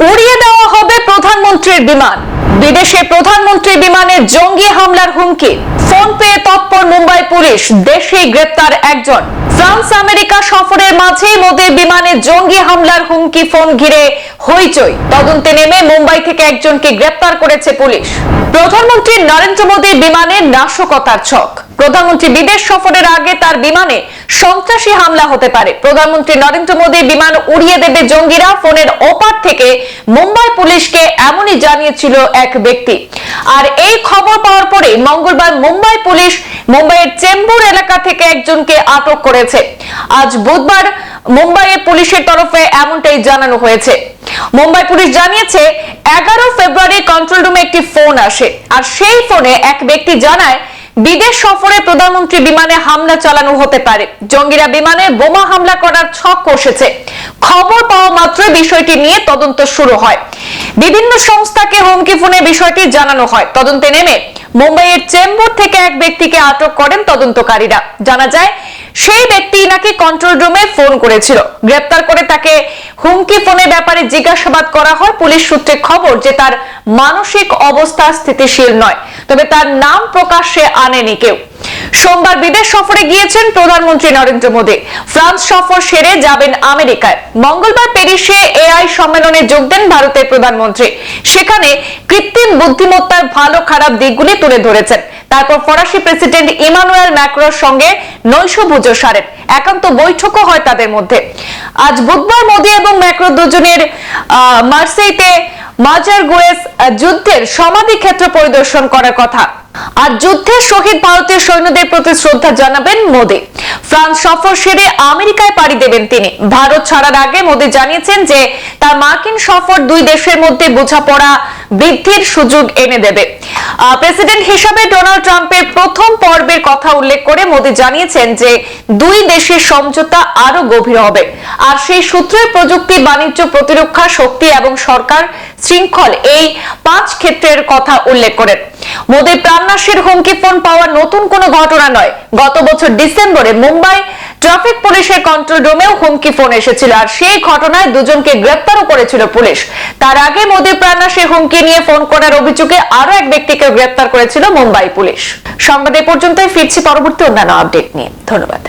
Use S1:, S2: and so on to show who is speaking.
S1: উড়িয়ে দেওয়া হবে প্রধানমন্ত্রীর বিমান। বিদেশে প্রধানমন্ত্রী বিমানে জঙ্গি হামলার হুমকি। ফোন পেয়ে তৎপর মুম্বাই পুলিশ দেশে গ্রেপ্তার একজন। ফ্রান্স, আমেরিকা সফরের মাঝেই মোদীর বিমানে জঙ্গি হামলার হুমকি ফোন ঘিরে হইচই। তদন্তে নেমে মুম্বাই থেকে একজনকে গ্রেপ্তার করেছে পুলিশ। প্রধানমন্ত্রী নরেন্দ্র মোদীর বিমানে নাশকতার ছক। প্রধানমন্ত্রী বিদেশ সফরের আগে তার বিমানে সন্ত্রাসী হামলা হতে পারে। প্রধানমন্ত্রী নরেন্দ্র মোদীর বিমান উড়িয়ে দেবে জঙ্গিরা। ফোনের ওপার থেকে মুম্বাই পুলিশকে এমনই জানিয়েছিল এক ব্যক্তি। আর এই খবর পাওয়ার পরে মঙ্গলবার মুম্বাই পুলিশ মুম্বাইয়ের চেম্বুর এলাকা থেকে একজনকে আটক করেছে। আজ বুধবার মুম্বাইয়ের পুলিশের তরফে এমনটাই জানানো হয়েছে। মুম্বাই পুলিশ জানিয়েছে, এগারো ফেব্রুয়ারি কন্ট্রোল রুমে একটি ফোন আসে। আর সেই ফোনে এক ব্যক্তি জানায় বিদেশ সফরে প্রধানমন্ত্রী বিমানে হামলা চালানো হতে পারে। জঙ্গিরা বিমানে বোমা হামলা করার ছক কষেছে। খবর পাওয়া মাত্র বিষয়টি নিয়ে তদন্ত শুরু হয়। বিভিন্ন সংস্থাকে হুমকি ফোনে বিষয়টি জানানো হয়। তদন্তে নেমে মুম্বাইয়ের চেম্বুর থেকে এক ব্যক্তিকে আটক করেন তদন্তকারীরা। জানা যায় সেই ব্যক্তি নাকি কন্ট্রোল রুমে ফোন করেছিল। গ্রেপ্তার করে তাকে হুমকি ফোনের ব্যাপারে জিজ্ঞাসাবাদ করা হয়। পুলিশ সূত্রে খবর যে তার মানসিক অবস্থা স্থিতিশীল নয়, তবে তার নাম প্রকাশ্যে আনেনি কেউ। সোমবার বিদেশ সফরে গিয়েছেন প্রধানমন্ত্রী নরেন্দ্র মোদী। ফ্রান্স সফর সেরে যাবেন আমেরিকায়। মঙ্গলবার প্যারিসে এআই সম্মেলনে যোগ দেন ভারতের প্রধানমন্ত্রী। সেখানে কৃত্রিম বুদ্ধিমত্তার ভালো খারাপ দিকগুলি তুলে ধরেছেন। তারপর ফরাসি প্রেসিডেন্ট ইমানুয়েল ম্যাক্রোর সঙ্গে নৈশভোজ সারেন একান্ত বৈঠকও হয় তাদের মধ্যে। আজ বুধবার মোদী এবং ম্যাক্রো দুজনের মার্সেইতে মাজার গোয়েস যুদ্ধের সমাধি ক্ষেত্র পরিদর্শন করার কথা। আর যুদ্ধের শহীদ ভারতীয় সৈন্যদের প্রতি শ্রদ্ধা জানাবেন মোদী। ফ্রান্স সফর সেরে আমেরিকায় পাড়ি দেবেন তিনি। ভারত ছাড়ার আগে মোদী জানিয়েছেন যে, তার মার্কিন সফর দুই দেশের মধ্যে বোঝাপড়া বৃদ্ধির সুযোগ এনে দেবে। প্রেসিডেন্ট হিসাবে ডোনাল্ড ট্রাম্পের প্রথম পর্বের কথা উল্লেখ করে মোদী জানিয়েছেন যে, দুই দেশের সমঝোতা আরও গভীর হবে। আর সেই সূত্রে প্রযুক্তি, বাণিজ্য, প্রতিরক্ষা, শক্তি এবং সরকার শৃঙ্খল এই পাঁচ ক্ষেত্রের কথা উল্লেখ করেন। মোদীর প্রাণনাশের হুমকি ফোন পাওয়া নতুন কোনো ঘটনা নয়। গত বছর ডিসেম্বরে মুম্বাই ট্রাফিক পুলিশের কন্ট্রোল রুমেও হুমকি ফোন এসেছিল। আর সেই ঘটনায় দুজনকে গ্রেপ্তারও করেছিল পুলিশ। তার আগে মোদি প্রাণা সে হুমকি নিয়ে ফোন করার অভিযোগে আরও এক ব্যক্তিকে গ্রেপ্তার করেছিল মুম্বাই পুলিশ। সংবাদ এ পর্যন্তই, ফিরছি পরবর্তী অন্যান্য আপডেট নিয়ে। ধন্যবাদ।